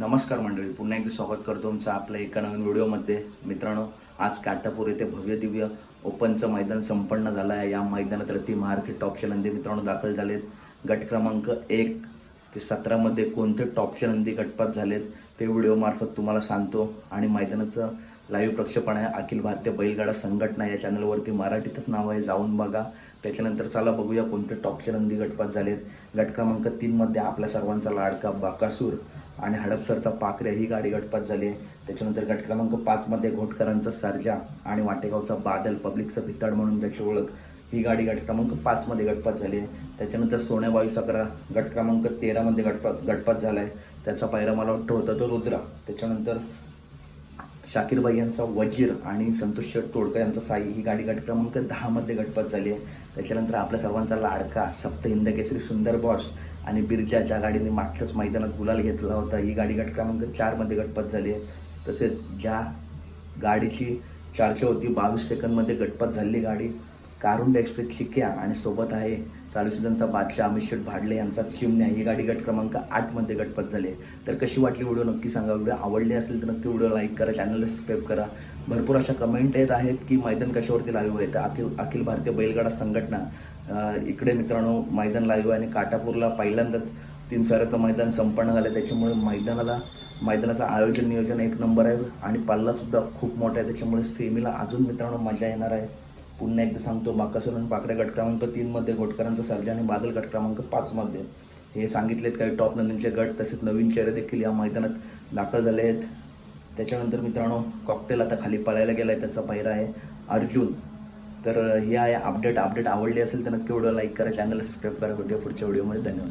नमस्कार मंडळी पुन्हा एकदा स्वागत करतो तुमचं आपल्या एका नवीन व्हिडिओमध्ये. मित्रांनो आज काटापूर येथे भव्य दिव्य ओपनचं मैदान संपन्न झालं आहे. या मैदानात रती महारखी टॉपचे नंदी मित्रांनो दाखल झालेत. गट क्रमांक एक ते सतरामध्ये कोणते टॉपचे नंदी गटपात झालेत ते व्हिडिओमार्फत तुम्हाला सांगतो. आणि मैदानाचं लाईव्ह प्रक्षेपण आहे. अखिल भारतीय बैलगाडा संघटना या चॅनलवरती मराठीतच नाव आहे. जाऊन बघा. त्याच्यानंतर चला बघूया कोणते टॉपचे नंदी गटपात झालेत. गट क्रमांक तीनमध्ये आपल्या सर्वांचा लाडका बाकासूर आणि हडपसरचा पाखरे ही गाडी गटपात झाली आहे. त्याच्यानंतर गट क्रमांक पाचमध्ये घोटकरांचा सर्जा आणि वाटेगावचा बादल पब्लिकचं भितड म्हणून त्याची ओळख. ही गाडी गट क्रमांक पाचमध्ये गटपात झाली आहे. त्याच्यानंतर सोन्याबाई सकरा गट क्रमांक तेरामध्ये गटपात गटपात झाला आहे. त्याचा पायरा मला वाटतं होता तो रुद्रा. त्याच्यानंतर शाकीर भाई यांचा वजीर आणि संतोष शेठ तोडकर यांचा साई ही गाडी गट क्रमांक दहामध्ये गटपात झाली आहे. त्याच्यानंतर आपल्या सर्वांचा लाडका सप्त हिंद केसरी सुंदर बॉस आणि बिरजा ज्या गाडीने मागच्याच मैदानात गुलाल घेतला होता ही गाडी गट क्रमांक चारमध्ये गटपात झाली आहे. तसेच ज्या गाडीची चारशे होती बावीस सेकंदमध्ये गटपात झालेली गाडी कारुंड एक्सप्रेस चिक्या आणि सोबत आहे चालू सीझनचा बादशाह अमित शेठ भाडले यांचा चिमण्या. ही गाडी गट क्रमांक आठमध्ये गटपत झाली. आहे तर कशी वाटली व्हिडिओ नक्की सांगा. व्हिडिओ आवडली असेल तर नक्की व्हिडिओ लाईक करा चॅनलला सबस्क्राईब करा. भरपूर अशा कमेंट येत आहेत की मैदान कशावरती लागू आहे? तर अखिल अखिल भारतीय बैलगाडा संघटना इकडे मित्रांनो मैदान लागू आहे आणि काटापूरला पहिल्यांदाच तीन फेऱ्याचं मैदान संपन्न झालं त्याच्यामुळे मैदानाला मैदानाचं आयोजन नियोजन एक नंबर आहे. आणि पल्लासुद्धा खूप मोठा आहे. त्याच्यामुळे सेमीला अजून मित्रांनो मजा येणार आहे. पुन्हा एकदा सांगतो माकासूर आणि पाकऱ्या गट क्रमांक तीनमध्ये घोटकरांचा सर्जा आणि बादल गट क्रमांक पाचमध्ये हे सांगितलेत काही टॉप नंदींचे गट तसेच नवीन चेहरे देखील या मैदानात दाखल झाले आहेत. त्याच्यानंतर मित्रांनो कॉकटेल आता खाली पळायला गेला आहे त्याचा पहिरा आहे अर्जुन. तर हे आहे अपडेट अपडेट आवडली असेल तर नक्की व्हिडिओ लाईक करा चॅनलला सबस्क्राईब करा. भेटूया पुढच्या व्हिडिओमध्ये धन्यवाद.